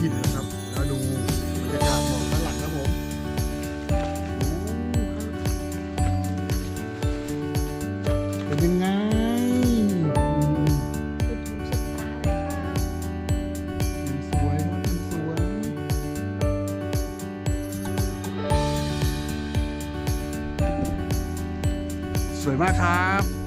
หินนะครับ แล้วดูบรรยากาศหมอกด้านหลังครับผมเป็นยังไงสุดหูสุดตาเลยค่ะสวยมากมันสวยสวยมากครับ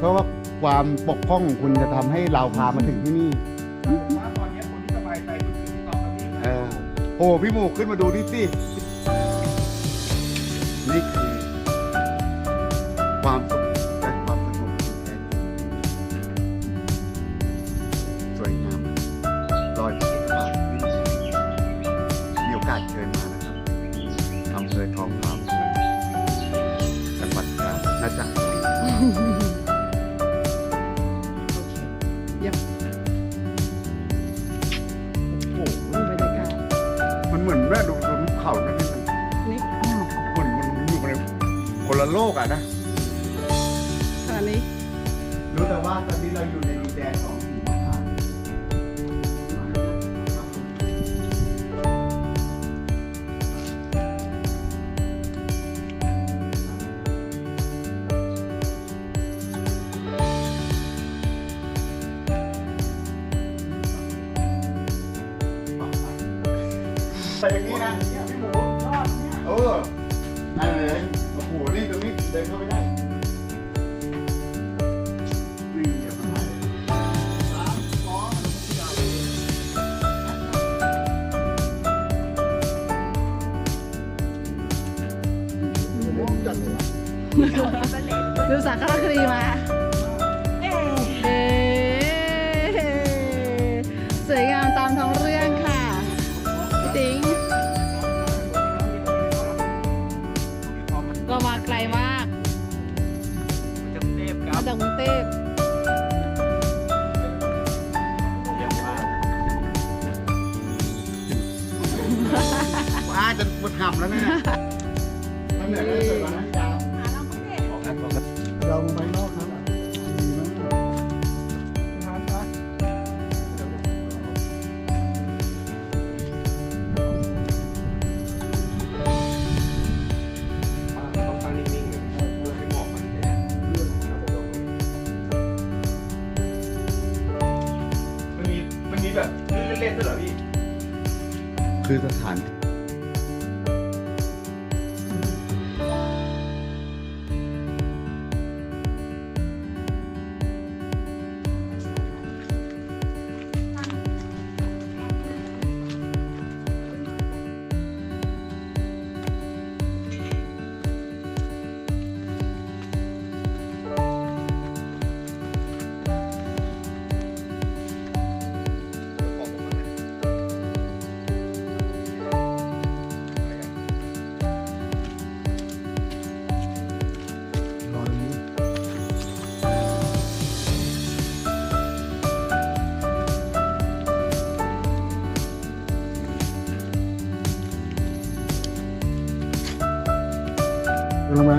เพราะว่าความปกป้องของคุณจะทำให้เราพามาถึงที่นี่ว่าตอนนี้คนที่สบายใจสุดคือพี่ต่อครับพี่เออโอ้พี่หมูขึ้นมาดูนี่สินี่คือความสุขและความสงบที่แท้จริงสวยงามรอยพระเอกบาทมีโอกาสเชิญมานะครับอำเภอทองผาภูมิจังหวัดกาญจนบุรีโกอะนะขณะนี้รู้แต่ว่าตอนนี้เราอยู่ในดินแดนของหิมพานต์แต่อย่างนี้นะเนี่ยพี่หมูยอดเนี่ยเออนั่นเลย โอ้โแล้วเนี่ยมันเหนื่อยแล้วสวยมานะพี่ดาวเราไปนอกครับดีมากต้องตั้งนิ่งๆเลยเพื่อให้หมอกมันแดงมันมีมันมีแบบเล่นๆด้วยเหรอพี่ คือสถาน ลงมา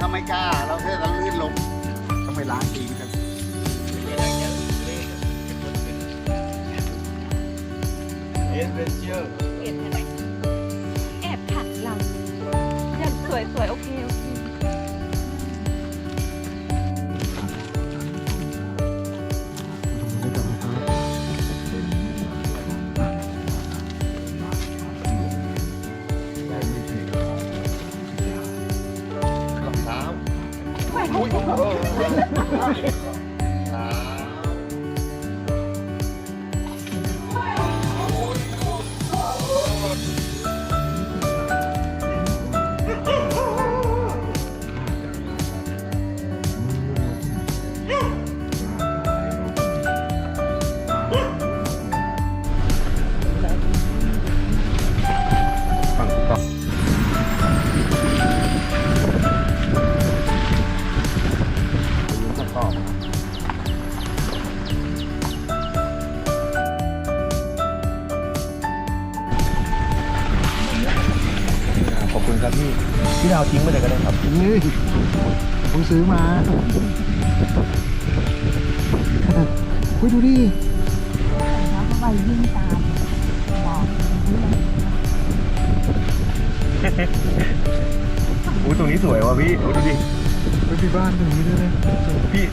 ถ้าไม่กล้าเราแค่ต้องลื่นลงต้องไปล้างทีครับเอสเปเชียล วยสวยโอเคโอเครองเท้าอุ้ย พี่พี่ดาวทิ้งไปเลยก็ได้ครับนี่ผมซื้อมาอุ้ยดูดิแล้วก็ไปยิ่งตามบอกอุ้ยตรงนี้สวยว่ะพี่โอ้ดูดิไปที่บ้านตรงนี้ด้วยนะพี่